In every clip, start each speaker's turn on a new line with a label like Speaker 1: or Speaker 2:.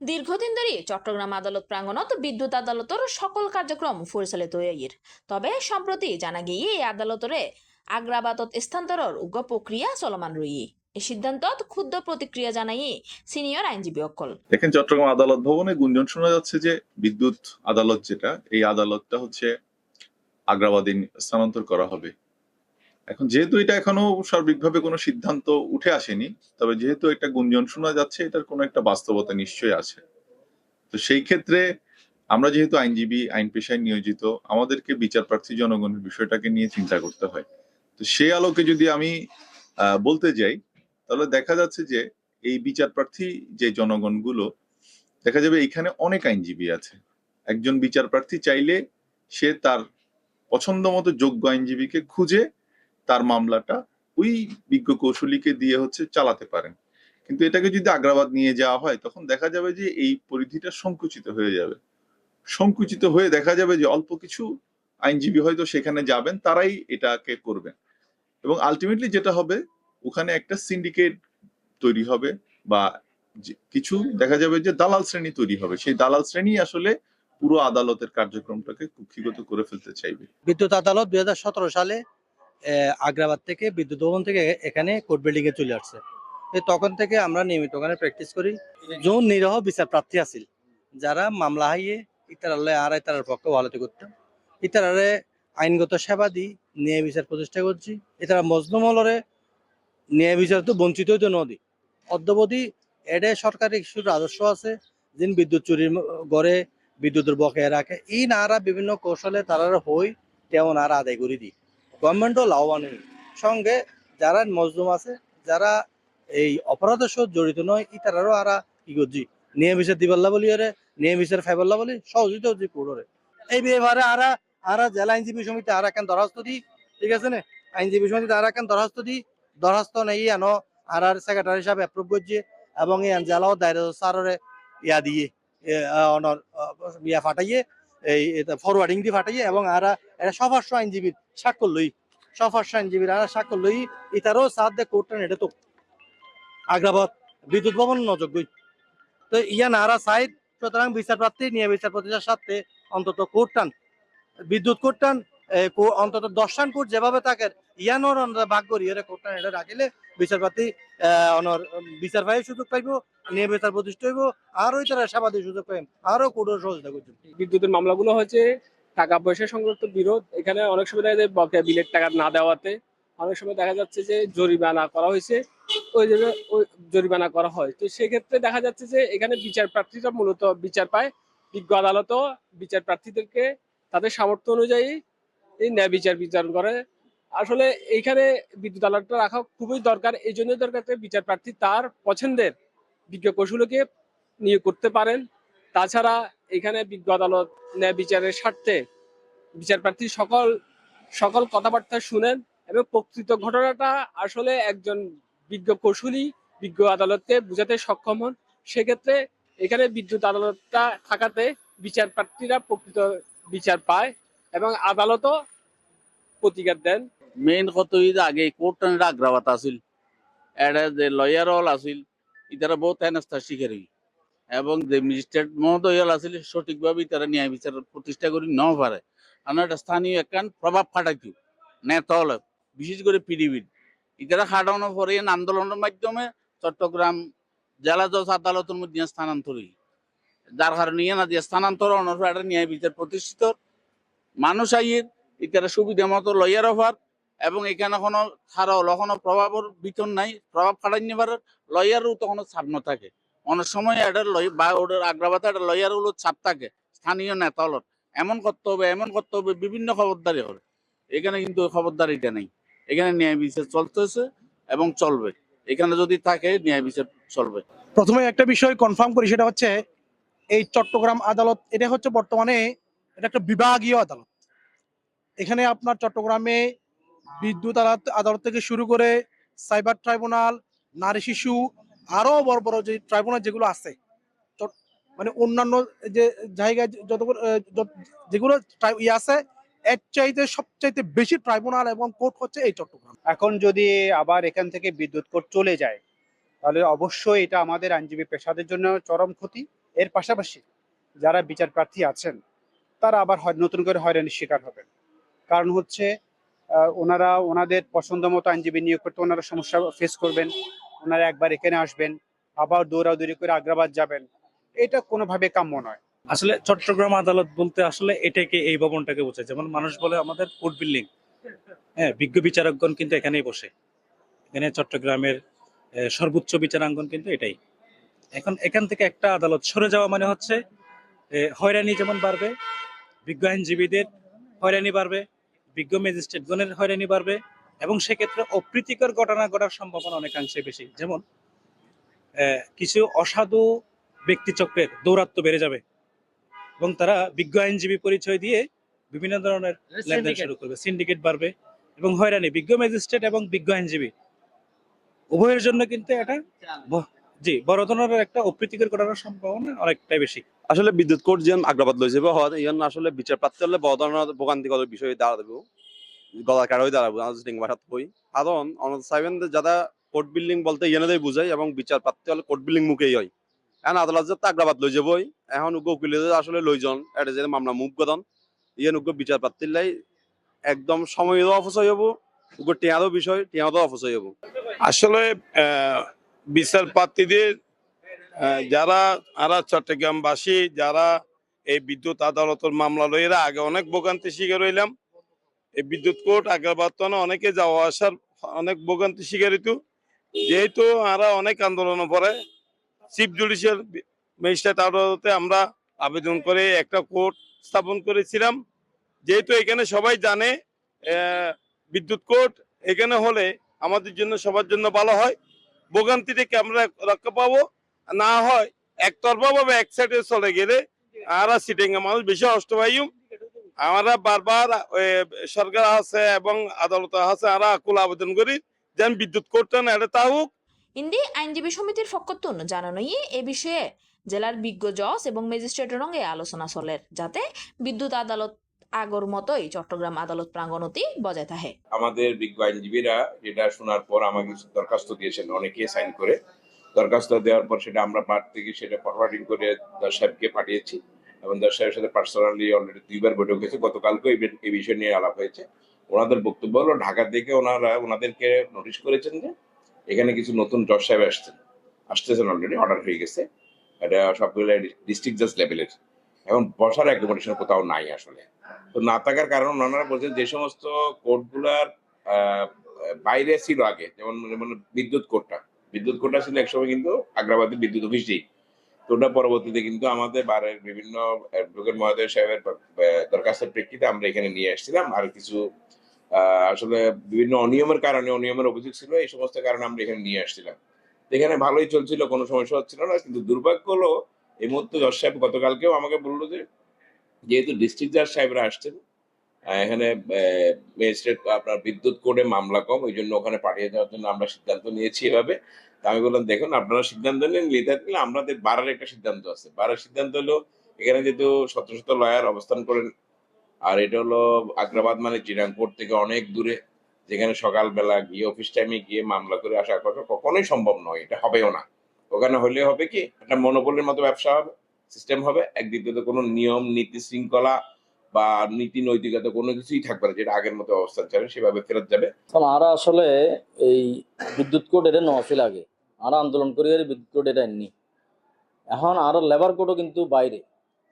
Speaker 1: দীর্ঘদিন ধরে চট্টগ্রাম আদালত প্রাঙ্গণত বিদ্যুৎ আদালতের সকল কার্যক্রম পরিচালিত হইর তবে সম্প্রতি জানা গিয়ে এই আদালতরে আগ্রাবাদত স্থানান্তরের উগ্র প্রক্রিয়া চলমান রই এই সিদ্ধান্তত ক্ষুদ্র প্রতিক্রিয়া জানাই সিনিয়র আইনজীবী অকল
Speaker 2: দেখেন, চট্টগ্রাম আদালত ভবনে গুঞ্জন শোনা যাচ্ছে যে বিদ্যুৎ আদালত যেটা, এই আদালতটা হচ্ছে আগ্রাবাদে স্থানান্তর করা হবে। এখন যেহেতু এটা এখনও সার্বিকভাবে কোনো সিদ্ধান্ত উঠে আসেনি, তবে যেহেতু একটা গুঞ্জন শোনা যাচ্ছে, এটার কোনো একটা বাস্তবতা নিশ্চয়ই আছে। তো সেই ক্ষেত্রে আমরা যেহেতু আইনজীবী, আইন পেশায় নিয়োজিত, আমাদেরকে বিচার প্রার্থী জনগণের বিষয়টাকে নিয়ে চিন্তা করতে হয়। তো সেই আলোকে যদি আমি বলতে যাই, তাহলে দেখা যাচ্ছে যে এই বিচার প্রার্থী যে জনগণগুলো, দেখা যাবে এখানে অনেক আইনজীবী আছে। একজন বিচার প্রার্থী চাইলে সে তার পছন্দ মতো যোগ্য আইনজীবীকে খুঁজে তার মামলাটা ওই বিজ্ঞ কৌশলীকে দিয়ে হচ্ছে চালাতে পারেন। কিন্তু এটাকে যদি আগ্রাবাদ নিয়ে যাওয়া হয়, তখন দেখা যাবে যে এই পরিধিটা সংকুচিত হয়ে যাবে। সংকুচিত হয়ে দেখা যাবে যে অল্প কিছু আইনজীবী হয়তো সেখানে যাবেন, তারাই এটাকে করবেন এবং আলটিমেটলি যেটা হবে, ওখানে একটা সিন্ডিকেট তৈরি হবে বা কিছু দেখা যাবে যে দালাল শ্রেণি তৈরি হবে। সেই দালাল শ্রেণি আসলে পুরো আদালতের কার্যক্রমটাকে কুক্ষিগত করে ফেলতে চাইবে।
Speaker 3: বিদ্যুৎ আদালত দুই হাজার সতেরো সালে আগ্রাবাদ থেকে বিদ্যুৎ ভবন থেকে এখানে কোর্ট বিল্ডিং এ চলে আসছে। তখন থেকে আমরা নিয়মিত ওখানে প্র্যাকটিস করি। যোন নিরহ বিচার প্রার্থী আছিল। যারা মামলা হাইয়ে ইতারালে আর ইতারার পক্ষে ওয়ালাতে করতাম। ইতারারে আইনগত সেবা দি ন্যায় বিচার প্রতিষ্ঠা করছি। এছাড়া মজলুম হলরে ন্যায় বিচার তো বঞ্চিত হইতো নদী অদ্যবধি এডে সরকারি কিছু রাজস্ব আছে, যিনি বিদ্যুৎ চুরির গড়ে বিদ্যুতের বকেয়া রাখে। এই নারা বিভিন্ন কৌশলে তারা হই তেমন আর আদায় করে দিই। গভর্নমেন্টও লাভবান হই। সঙ্গে যারা মজলুম আছে, যারা এই অপরাধের সাথে জড়িত নয় ই তারারও আরা কি করছি? নিয়ে বিচার দিবাল্লা বলি আরে নিয়ে বিচার ফাইবাল্লা বলি, সহযোগিতা হচ্ছে কোর্টরে এই ব্যাপারে আরা আরা জেলা আইনজীবী সমিতি আর এখন দরখাস্ত দিই ঠিক আছে না? আইনজীবী সমিতি আর এখন দরখাস্ত দিই দরখাস্ত নেই আনো আর আর সেক্রেটারি সাহেব অ্যাপ্রুভ করছে এবং এই জেলাও দায়রা সাররে ইয়া দিয়ে ইয়া ফাটাইয়ে এই ফরওয়ার্ডিং দিয়ে ফাটাই এবং আর এটা সফার্স আইনজীবীর স্বাক্ষর লই সফার্স আইনজীবীর আর স্বাক্ষর লই, ইতারও সাথ কোর্টেন এটা তো। আগ্রাবাদ বিদ্যুৎ ভবন নযোগ্যই তো ইয়া নারা সাইড সুতরাং বিচার প্রার্থী নিয়ে বিচার প্রতিষ্ঠার সাথে অন্তত কোর্টান বিদ্যুৎ কোর্টান অন্তত দশটান কোর্ট যেভাবে থাকে ইয়ানোর ভাগ করি, এর কোর্টান এটা রাখিলে বিচার অনর বিচার পাই সুযোগ পাইব, নিয়ে বিচার প্রতিষ্ঠা হইব আরও তারা সেবা দিয়ে সুযোগ পাইব আরও কোর্টের সহযোগিতা করছেন
Speaker 4: বিদ্যুতের মামলাগুলো হচ্ছে টাকা পয়সা সংক্রান্ত বিরোধ, এখানে অনেক সময় দেখা যায় বকেয়া বিলের টাকা না দেওয়াতে, অনেক সময় দেখা যাচ্ছে যে জরিমানা করা হয়েছে, ওই জায়গায় ওই জরিমানা করা হয়। তো সেক্ষেত্রে দেখা যাচ্ছে যে এখানে বিচার প্রার্থীরা মূলত বিচার পায়, বিজ্ঞ আদালতও বিচার প্রার্থীদেরকে তাদের সামর্থ্য অনুযায়ী এই ন্যায় বিচার বিচার করে। আসলে এইখানে বিদ্যুৎ আদালতটা রাখা খুবই দরকার এই জন্য দরকার বিচার প্রার্থী তার পছন্দের বিজ্ঞ কৌশলকে নিয়োগ করতে পারেন। তাছাড়া এখানে বিজ্ঞ আদালত ন্যায় বিচারের স্বার্থে বিচার প্রার্থী সকল সকল কথাবার্তা শুনেন এবং প্রকৃত ঘটনাটা আসলে একজন বিজ্ঞ কৌশলী, বিজ্ঞ আদালতকে বুঝাতে সক্ষম হন। সেক্ষেত্রে এখানে বিদ্যুৎ আদালতটা থাকাতে বিচার প্রার্থীরা প্রকৃত বিচার পায়। এবং আদালতও প্রতিকার দেন।
Speaker 5: মেইন যে আগে কোর্ট আগ্রাবাত আছিল। এটা যে লয়ার হল আছিল, ইতারা বহুত হেনস্থা শিকার। এবং যে ম্যাজিস্ট্রেট মহোদয় আছিল, সঠিকভাবে তারা ন্যায় বিচার প্রতিষ্ঠা করি ন পারে। কারণ এটা স্থানীয় একখান প্রভাব খাটাইতো নেতা হলে, বিশেষ করে পিডিবির। ইতারা খাটানোর পরে আন্দোলনের মাধ্যমে চট্টগ্রাম জেলা জজ আদালতের মধ্যে স্থানান্তর যার কারণে না দিয়ে স্থানান্তর এটা ন্যায় বিচার প্রতিষ্ঠিত মানুষ আইয়ের ইতারা সুবিধা মতো লয়ার অফার এবং এখানে কোনো ছাড়া হলো, কোনো প্রভাবের বিতন নাই, প্রভাব খাটাই নিবার লয়ারও তো কোনো ছাপ না থাকে। অনেক সময় এটা লয় বা ওদের আগ্রাবাদে একটা লয়ার হলো ছাপ থাকে, স্থানীয় নেতা হলো এমন করতে হবে, এমন করতে হবে, বিভিন্ন খবরদারি হবে। এখানে কিন্তু খবরদারিটা নেই। এখানে ন্যায় বিচার চলতেছে এবং চলবে। এখানে যদি থাকে, ন্যায় বিচার চলবে।
Speaker 6: প্রথমে একটা বিষয় কনফার্ম করি, সেটা হচ্ছে এই চট্টগ্রাম আদালত, এটা হচ্ছে বর্তমানে এটা একটা বিভাগীয় আদালত। এখানে আপনার চট্টগ্রামে বিদ্যুৎ আদালত থেকে শুরু করে সাইবার ট্রাইব্যুনাল, নারী শিশু, আরও বড় বড় যে ট্রাইব্যুনাল যেগুলো আছে মানে অন্যান্য যে জায়গায় যেগুলো ইয়ে আছে, এর চাইতে সবচাইতে বেশি ট্রাইব্যুনাল এবং কোর্ট হচ্ছে এই চট্টগ্রাম।
Speaker 7: এখন যদি আবার এখান থেকে বিদ্যুৎ কোর্ট চলে যায়, তাহলে অবশ্যই এটা আমাদের আইনজীবী পেশাদের জন্য চরম ক্ষতি। এর পাশাপাশি যারা বিচার প্রার্থী আছেন তারা আবার নতুন করে হয়রানির শিকার হবেন। কারণ হচ্ছে ওনারা ওনাদের পছন্দ মতো আইনজীবী নিয়োগ করতে ওনারা সমস্যা ফেস করবেন। ওনারা একবার এখানে আসবেন, আবার দৌড়াদৌড়ি করে আগ্রাবাদ যাবেন। এটা কোনোভাবে কাম্য নয়।
Speaker 8: আসলে চট্টগ্রাম আদালত বলতে আসলে এটাকে, এই ভবনটাকে বোঝায়। যেমন মানুষ বলে আমাদের কোর্ট বিল্ডিং। হ্যাঁ বিজ্ঞ বিচারকগণ কিন্তু এখানেই বসে। এখানে চট্টগ্রামের সর্বোচ্চ বিচারাঙ্গন কিন্তু এটাই। এখন এখান থেকে একটা আদালত সরে যাওয়া মানে হচ্ছে হয়রানি যেমন বাড়বে বিজ্ঞ আইনজীবীদের হয়রানি বাড়বে বিজ্ঞ ম্যাজিস্ট্রেটগণের হয়রানি বাড়বে এবং সেক্ষেত্রে অপ্রীতিকর ঘটনা ঘটার সম্ভাবনা অনেকাংশে বেশি। যেমন কিছু অসাধু ব্যক্তিচক্রের দৌরাত্ম্য বেড়ে যাবে এবং তারা বিজ্ঞ আইনজীবী পরিচয় দিয়ে বিভিন্ন ধরনের লেনদেন শুরু করবে সিন্ডিকেট বাড়বে এবং হয়রানি। বিজ্ঞ ম্যাজিস্ট্রেট এবং বিজ্ঞ আইনজীবী উভয়ের জন্য কিন্তু এটা জি বড় ধরনের একটা অপ্রীতিকর ঘটনার সম্ভাবনা অনেকটাই বেশি।
Speaker 9: আসলে বিদ্যুৎ কোর্ট যেন আগ্রাবাদ লই যাব হয় ইয়ান আসলে বিচার প্রাপ্তি হলে বড় ধরনের বিষয় দাঁড়াবো। গলা কারোই দাঁড়াবো কই অনত সাইবেন যারা কোর্ট বিল্ডিং বলতে ইয়ানেদের বুঝাই এবং বিচার প্রাপ্তি হলে কোর্ট বিল্ডিং মুখেই হয়। এখন আদালত যে আগ্রাবাদ লই যাবই এখন উগ্র উকিল আসলে লই যান এটা যে মামলা মুখ গদন। ইয়ান উগ্র বিচার প্রাপ্তির লাই একদম সময়ও অপচয় হব উগ্র বিষয় টিয়ারও অপচয় হব
Speaker 10: আসলে আহ, বিচার প্রার্থীদের যারা আরা চট্টগ্রামবাসী, যারা এই বিদ্যুৎ আদালতের মামলা লইরা আগে অনেক ভোগান্তি শিকার হইলাম। এই বিদ্যুৎ কোর্ট আগ্রাবাদনে অনেকে যাওয়া আসার অনেক ভোগান্তি শিকার হইতো যেহেতু আমরা অনেক আন্দোলনের পরে চিফ জুডিশিয়াল ম্যাজিস্ট্রেট আদালতে আমরা আবেদন করে একটা কোর্ট স্থাপন করেছিলাম। যেহেতু এখানে সবাই জানে বিদ্যুৎ কোর্ট এখানে হলে আমাদের জন্য, সবার জন্য ভালো হয়। ভোগান্তি থেকে আমরা রক্ষা পাবো। না হয় একতরফা ভাবে এক সাইডে চলে গেলে আমরা সিটিং এ মানুষ বেশি কষ্ট আমরা বারবার সরকার আছে এবং আদালত আছে আমরা আকুল আবেদন করি যেন বিদ্যুৎ কোর্টটা না এটা তা হোক।
Speaker 1: ইন্দি আইনজীবী সমিতির ফকতুন জানানোই এ বিষয়ে জেলার বিজ্ঞ জজ এবং ম্যাজিস্ট্রেটের সঙ্গে আলোচনা চলের যাতে বিদ্যুৎ আদালত আগর মতোই চট্টগ্রাম আদালত প্রাঙ্গণতি বজায় থাকে।
Speaker 11: আমাদের বিজ্ঞ আইনজীবীরা যেটা শোনার পর আমাকে দরখাস্ত দিয়েছেন, অনেকে সাইন করে। দরখাস্ত দেওয়ার পর সেটা আমরা পাঠ থেকে সেটা ফরওয়ার্ডিং করে দশ সাহেবকে পাঠিয়েছি এবং দশ সাহেবের সাথে পার্সোনালি অলরেডি দুইবার বৈঠক হয়েছে। গতকালকে এই বিষয় নিয়ে আলাপ হয়েছে। ওনাদের বক্তব্য হলো, ঢাকা থেকে ওনারা, ওনাদেরকে নোটিশ করেছেন যে এখানে কিছু নতুন জজ সাহেব আসছেন। আসতেছেন অলরেডি অর্ডার হয়ে গেছে। এটা সবগুলো ডিস্ট্রিক্ট জাজ লেভেলের এখন বসার অ্যাকোমোডেশন কোথাও নাই আসলে। তো না থাকার কারণ ওনারা বলছেন যে সমস্ত কোর্টগুলার বাইরে ছিল আগে, যেমন যেমন বিদ্যুৎ কোর্টটা বিদ্যুৎ কোর্টটা ছিল একসময় কিন্তু আগ্রাবাদের বিদ্যুৎ অফিসেই। তো ওটা পরবর্তীতে কিন্তু আমাদের বারের বিভিন্ন অ্যাডভোকেট মহোদয় সাহেবের দরখাস্তের প্রেক্ষিতে আমরা এখানে নিয়ে আসছিলাম। আর কিছু আসলে বিভিন্ন অনিয়মের কারণে, অনিয়মের অভিযোগ ছিল, এই সমস্ত কারণে আমরা এখানে নিয়ে আসছিলাম। এখানে ভালোই চলছিল, কোনো সমস্যা হচ্ছিল না। কিন্তু দুর্ভাগ্য হলো, এই মুহূর্তে যশ সাহেব গতকালকেও আমাকে বলল যে যেহেতু ডিস্ট্রিক্ট জাজ সাহেবরা আসছেন এখানে ম্যাজিস্ট্রেট আপনার বিদ্যুৎ কোর্টে মামলা কম ওই জন্য ওখানে পাঠিয়ে দেওয়ার জন্য আমরা সিদ্ধান্ত নিয়েছি এভাবে। তা আমি বললাম, দেখুন, আপনারা সিদ্ধান্ত নেন লিডার নিলে আমাদের বাড়ার একটা সিদ্ধান্ত আছে। বাড়ার সিদ্ধান্ত হলো, এখানে যেহেতু শত শত লয়ার অবস্থান করেন, আর এটা হলো আগ্রাবাদ মানে চিরাংপুর থেকে অনেক দূরে, যেখানে সকালবেলা গিয়ে অফিস টাইমে গিয়ে মামলা করে আসা কথা কখনোই সম্ভব নয়, এটা হবেও না। ওখানে হলে হবে কি, একটা মনোপলের মতো ব্যবসা হবে। সিস্টেম হবে। একদিকে তো কোনো নিয়ম, নীতি, শৃঙ্খলা বা নীতি, নৈতিকতা কোনো কিছুই থাকবে না, যেটা আগের মতো অবস্থান যাবে, সেভাবে ফেরত যাবে।
Speaker 12: আরা আসলে এই বিদ্যুৎ কোড এটা নছিল আগে। আরা আন্দোলন করি আর বিদ্যুৎ কোড এটা এননি এখন আর লেবার কোডও কিন্তু বাইরে।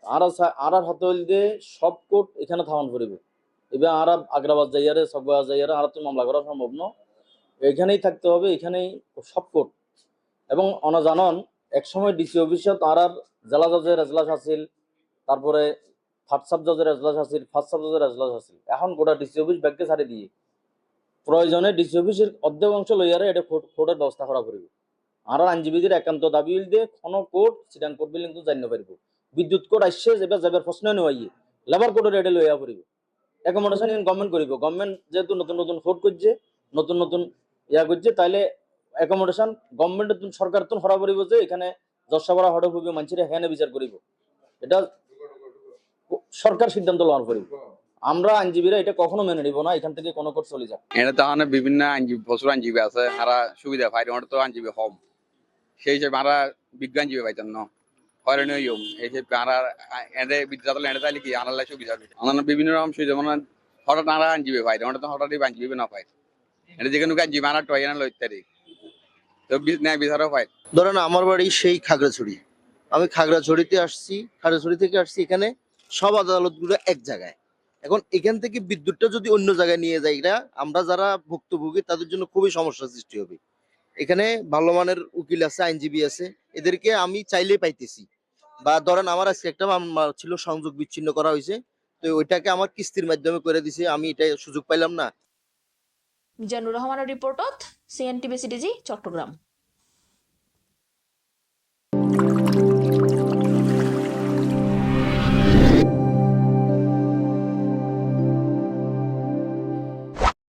Speaker 12: আর আর হাতে হইল সব কোড এখানে থামান পড়িব। এবার আর আগ্রাবাদ যাইয়ারে সববাজ যাইয়ারে আর তো মামলা করা সম্ভব ন। এখানেই থাকতে হবে, এখানেই সব কোড এবং অনা জানন একসময় ডিসি অফিসত আর আর জেলা জজের এজলাস আছিল, তারপরে থার্ড সাব জজের এজলাস আছিল ফার্স্ট সাব জজের এজলাস আছিল। এখন গোটা ডিসি অফিস ব্যাগকে ছাড়ি দিয়ে, প্রয়োজনে ডিসি অফিসের অর্ধেক অংশ লইয়ারে এটা কোর্ট- কোর্টের ব্যবস্থা করা পড়িব আর আইনজীবীদের একান্ত দাবি দিয়ে কোনো কোর্ট সিটাং কোর্ট বিল্ডিং তো জানিয়ে পারিব। বিদ্যুৎ কোর্ট আসছে, এবার যাবার প্রশ্ন নেওয়াইয়ে লেবার কোর্টের এটা লইয়া পড়িব অ্যাকোমোডেশন গভর্নমেন্ট করিব। গভর্নমেন্ট যেহেতু নতুন নতুন কোর্ট করছে, নতুন নতুন ইয়া করছে, তাইলে অ্যাকোমোডেশন গভর্নমেন্টের সরকার তো হরা পড়িব যে এখানে দশটা হড়ে হইবে মানুষের হ্যানে বিচার করিব। এটা সরকার সিদ্ধান্ত লওয়ার পড়িব আমরা আইনজীবীরা এটা কখনো মেনে নিব না, এখান থেকে কোনো কোর্ট চলে যাক।
Speaker 13: এটা তো মানে বিভিন্ন আইনজীবী, প্রচুর আইনজীবী আছে, হারা সুবিধা পাই ওটা তো আইনজীবী কম। সেই হিসেবে আমরা বিজ্ঞ আইনজীবী পাইতাম না। হয়রানি হইম এই যে আরা এনে বিদ্যুৎ আদালত এনে তাইলে কি আনার সুবিধা অন্যান্য বিভিন্ন রকম সুবিধা মানে হঠাৎ আনারা আনজিবে পাই হঠাৎ হঠাৎই আনজিবে না পাই এটা যেখানে আনজিবে আনার টয় আনা ইত্যাদি তো ন্যায় বিচারও পাই
Speaker 14: ধরেন আমার বাড়ি সেই খাগড়াছড়ি। আমি খাগড়াছড়িতে আসছি খাগড়াছড়ি থেকে আসছি এখানে সব আদালতগুলো এক জায়গায়। এখন এখান থেকে বিদ্যুৎটা যদি অন্য জায়গায় নিয়ে যাই এটা আমরা যারা ভুক্তভোগী তাদের জন্য খুবই সমস্যার সৃষ্টি হবে। এখানে ভালো মানের উকিল আছে আইনজীবী আছে এদেরকে আমি চাইলেই পাইতেছি। বা ধরেন আমার আজকে একটা মামলা ছিল সংযোগ বিচ্ছিন্ন করা হয়েছে তো ওইটাকে আমার কিস্তির মাধ্যমে করে দিছে আমি এটা সুযোগ পাইলাম না।
Speaker 1: মিজানুর রহমানের রিপোর্টত সিএনটিভি সিটিজি চট্টগ্রাম।